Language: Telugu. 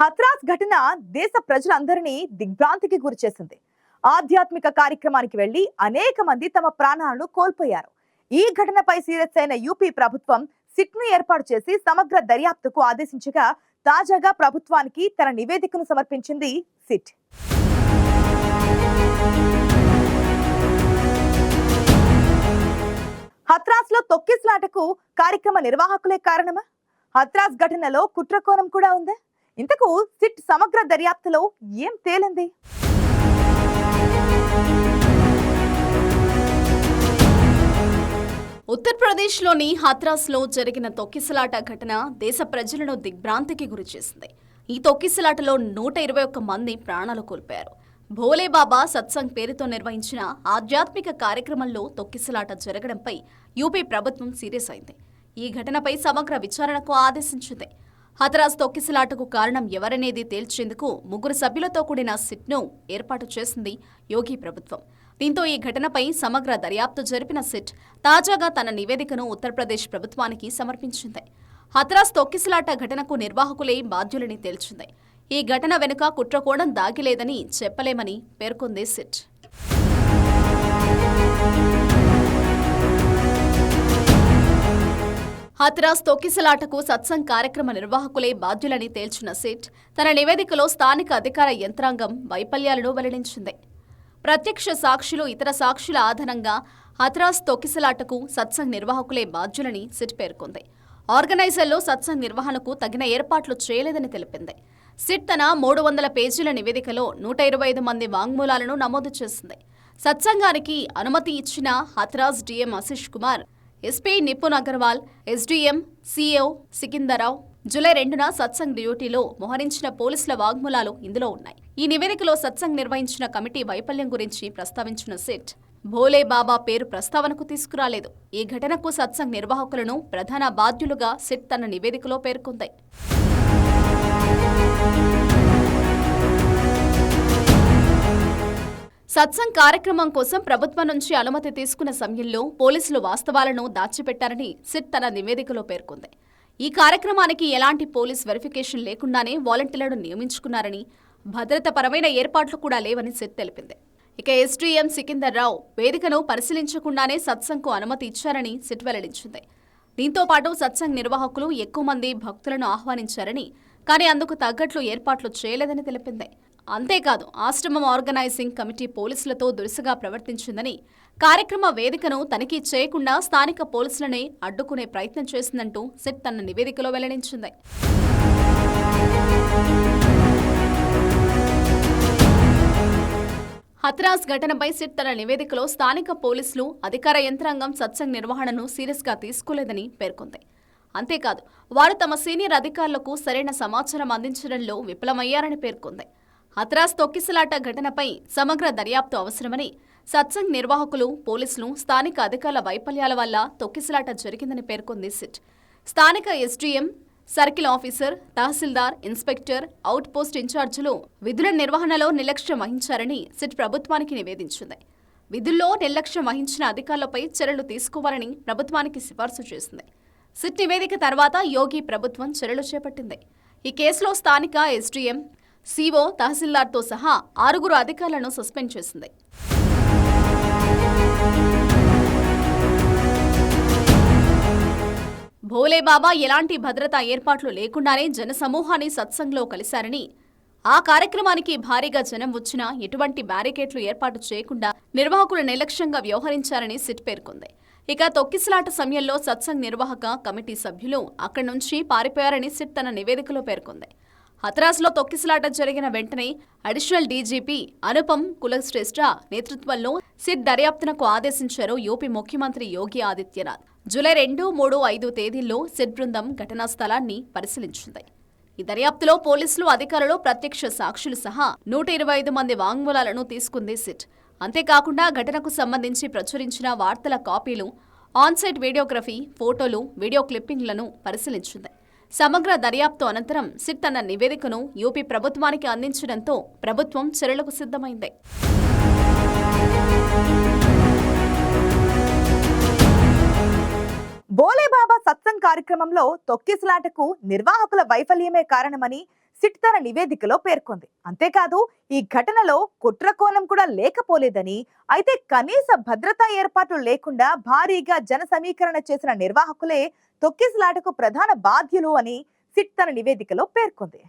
హత్రాస్ ఘటన దేశ ప్రజలందరినీ దిగ్భ్రాంతికి గురిచేసింది. ఆధ్యాత్మిక కార్యక్రమానికి వెళ్ళి అనేక మంది తమ ప్రాణాలను కోల్పోయారు. ఈ ఘటనపై సీరియస్ అయిన యూపీ ప్రభుత్వం సిట్ను ఏర్పాటు చేసి సమగ్ర దర్యాప్తుకు ఆదేశించగా తాజాగా ప్రభుత్వానికి తన నివేదికను సమర్పించింది సిట్. హత్రాస్లో తొక్కిస్లాటకు కార్యక్రమ నిర్వాహకులే కారణమా? హత్రాస్ ఘటనలో కుట్రకోణం కూడా ఉందా? ఇంతకు సిట్ సమగ్ర దర్యాప్తులో ఏం తేలింది? ఉత్తరప్రదేశ్లోని హత్రాస్లో జరిగిన తొక్కిసలాట ఘటన దేశ ప్రజలను దిగ్భ్రాంతికి గురిచేసింది ఈ తొక్కిసలాటలో నూట ఇరవై ఒక్క మంది ప్రాణాలు కోల్పోయారు. భోలేబాబా సత్సంగ్ పేరుతో నిర్వహించిన ఆధ్యాత్మిక కార్యక్రమంలో తొక్కిసలాట జరగడంపై యూపీ ప్రభుత్వం సీరియస్ అయింది. ఈ ఘటనపై సమగ్ర విచారణకు ఆదేశించింది. హతరాజ్ తొక్కిసలాటకు కారణం ఎవరనేది తేల్చేందుకు ముగ్గురు సభ్యులతో కూడిన సిట్ను ఏర్పాటు చేసింది యోగి ప్రభుత్వం. దీంతో ఈ ఘటనపై సమగ్ర దర్యాప్తు జరిపిన సిట్ తాజాగా తన నివేదికను ఉత్తరప్రదేశ్ ప్రభుత్వానికి సమర్పించింది. హతరాజ్ తొక్కిసలాట ఘటనకు నిర్వాహకులే బాధ్యులని తేల్చింది. ఈ ఘటన వెనుక కుట్రకోణం దాగిలేదని చెప్పలేమని పేర్కొంది సిట్. హత్రాస్ తొక్కిసలాటకు సత్సంగ్ కార్యక్రమ నిర్వాహకులే బాధ్యులని తేల్చిన సిట్ తన నివేదికలో స్థానిక అధికార యంత్రాంగం వైఫల్యాలను వెల్లడించింది. ప్రత్యక్ష సాక్షులు ఇతర సాక్షుల ఆధారంగా హత్రాస్ తొక్కిసలాటకు సత్సంగ్ నిర్వాహకులే బాధ్యులని సిట్ పేర్కొంది. ఆర్గనైజర్లో సత్సంగ్ నిర్వహణకు తగిన ఏర్పాట్లు చేయలేదని తెలిపింది. సిట్ తన మూడు వందల పేజీల నివేదికలో నూట ఇరవై ఐదు మంది వాంగ్మూలాలను నమోదు చేసింది. సత్సంగానికి అనుమతి ఇచ్చిన Hathras DM Ashish Kumar SP Nipun Agarwal SDM CO Sikandrarao July రెండున సత్సంగ్ డ్యూటీలో మోహరించిన పోలీసుల వాగ్మూలాలు ఇందులో ఉన్నాయి. ఈ నివేదికలో సత్సంగ్ నిర్వహించిన కమిటీ వైఫల్యం గురించి ప్రస్తావించిన సిట్ భోలే బాబా పేరు ప్రస్తావనకు తీసుకురాలేదు. ఈ ఘటనకు సత్సంగ్ నిర్వాహకులను ప్రధాన బాధ్యులుగా సిట్ తన నివేదికలో పేర్కొంది. సత్సంగ్ కార్యక్రమం కోసం ప్రభుత్వం నుంచి అనుమతి తీసుకున్న సమయంలో పోలీసులు వాస్తవాలను దాచిపెట్టారని సిట్ తన నివేదికలో పేర్కొంది. ఈ కార్యక్రమానికి ఎలాంటి పోలీస్ వెరిఫికేషన్ లేకుండానే వాలంటీర్లను నియమించుకున్నారని భద్రతపరమైన ఏర్పాట్లు కూడా లేవని సిట్ తెలిపింది. ఇక ఎస్డీఎం సికిందర్ రావు వేదికను పరిశీలించకుండానే సత్సంగ్కు అనుమతి ఇచ్చారని సిట్ వెల్లడించింది. దీంతో పాటు సత్సంగ్ నిర్వాహకులు ఎక్కువ మంది భక్తులను ఆహ్వానించారని కానీ అందుకు తగ్గట్లు ఏర్పాట్లు చేయలేదని తెలిపింది. అంతేకాదు ఆశ్రమం ఆర్గనైజింగ్ కమిటీ పోలీసులతో దురుసుగా ప్రవర్తించిందని కార్యక్రమ వేదికను తనిఖీ చేయకుండా స్థానిక పోలీసులనే అడ్డుకునే ప్రయత్నం చేసిందంటూ సిట్ తన నివేదికలో వెల్లడించింది. హత్రాస్ ఘటనపై సిట్ తన నివేదికలో స్థానిక పోలీసులు అధికార యంత్రాంగం సత్సంగ్ నిర్వహణను సీరియస్గా తీసుకోలేదని పేర్కొంది. అంతేకాదు వారు తమ సీనియర్ అధికారులకు సరైన సమాచారం అందించడంలో విఫలమయ్యారని పేర్కొంది. హత్రాస్ తొక్కిసలాట ఘటనపై సమగ్ర దర్యాప్తు అవసరమని సత్సంగ్ నిర్వాహకులు పోలీసులు స్థానిక అధికారుల వైఫల్యాల వల్ల తొక్కిసలాట జరిగిందని పేర్కొంది సిట్. స్థానిక SDM circle officer tahsildar inspector out post ఇన్ఛార్జీలు విధుల నిర్వహణలో నిర్లక్ష్యం వహించారని సిట్ ప్రభుత్వానికి నివేదించింది. విధుల్లో నిర్లక్ష్యం వహించిన అధికారులపై చర్యలు తీసుకోవాలని ప్రభుత్వానికి సిఫార్సు చేసింది. సిట్ నివేదిక తర్వాత యోగి ప్రభుత్వం చర్యలు చేపట్టింది. ఈ కేసులో స్థానిక ఎస్డీఎం సీఓ తహసీల్దార్తో సహా ఆరుగురు అధికారులను సస్పెండ్ చేసింది. భోలేబాబా ఎలాంటి భద్రతా ఏర్పాట్లు లేకుండానే జనసమూహాన్ని సత్సంగ్లో కలిశారని ఆ కార్యక్రమానికి భారీగా జనం వచ్చినా ఎటువంటి బ్యారికేడ్లు ఏర్పాటు చేయకుండా నిర్వాహకులు నిర్లక్ష్యంగా వ్యవహరించారని సిట్ పేర్కొంది. ఇక తొక్కిసలాట సమయంలో సత్సంగ్ నిర్వాహక కమిటీ సభ్యులు అక్కడి నుంచి పారిపోయారని సిట్ తన నివేదికలో పేర్కొంది. హత్రాస్లో తొక్కిసలాట జరిగిన వెంటనే అడిషనల్ డీజీపీ అనుపమ్ కులశ్రేష్ఠ నేతృత్వంలో సిట్ దర్యాప్తునకు ఆదేశించారు యూపీ ముఖ్యమంత్రి యోగి ఆదిత్యనాథ్. జూలై రెండు మూడు ఐదు తేదీల్లో సిట్ బృందం ఘటనా స్థలాన్ని పరిశీలించింది. ఈ దర్యాప్తులో పోలీసులు అధికారులు ప్రత్యక్ష సాక్షులు సహా నూట ఇరవై ఐదు మంది వాంగ్మూలాలను తీసుకుంది సిట్. అంతేకాకుండా ఘటనకు సంబంధించి ప్రచురించిన వార్తల కాపీలు ఆన్సైట్ వీడియోగ్రఫీ ఫోటోలు వీడియో క్లిప్పింగ్లను పరిశీలించింది. సమగ్ర దర్యాప్తు అనంతరం సిట్ తన నివేదికను యూపీ ప్రభుత్వానికి అందించడంతో ప్రభుత్వం చర్యలకు సిద్ధమైంది. బోలేబాబా సత్సంగ్ కార్యక్రమంలో తొక్కిసలాటకు నిర్వాహకుల వైఫల్యమే కారణమని సిట్ తన నివేదికలో పేర్కొంది. అంతేకాదు ఈ ఘటనలో కుట్రకోణం కూడా లేకపోలేదని అయితే కనీస భద్రతా ఏర్పాట్లు లేకుండా భారీగా జన సమీకరణ చేసిన నిర్వాహకులే తొక్కిసలాటకు ప్రధాన బాధ్యులు అని సిట్ తన నివేదికలో పేర్కొంది.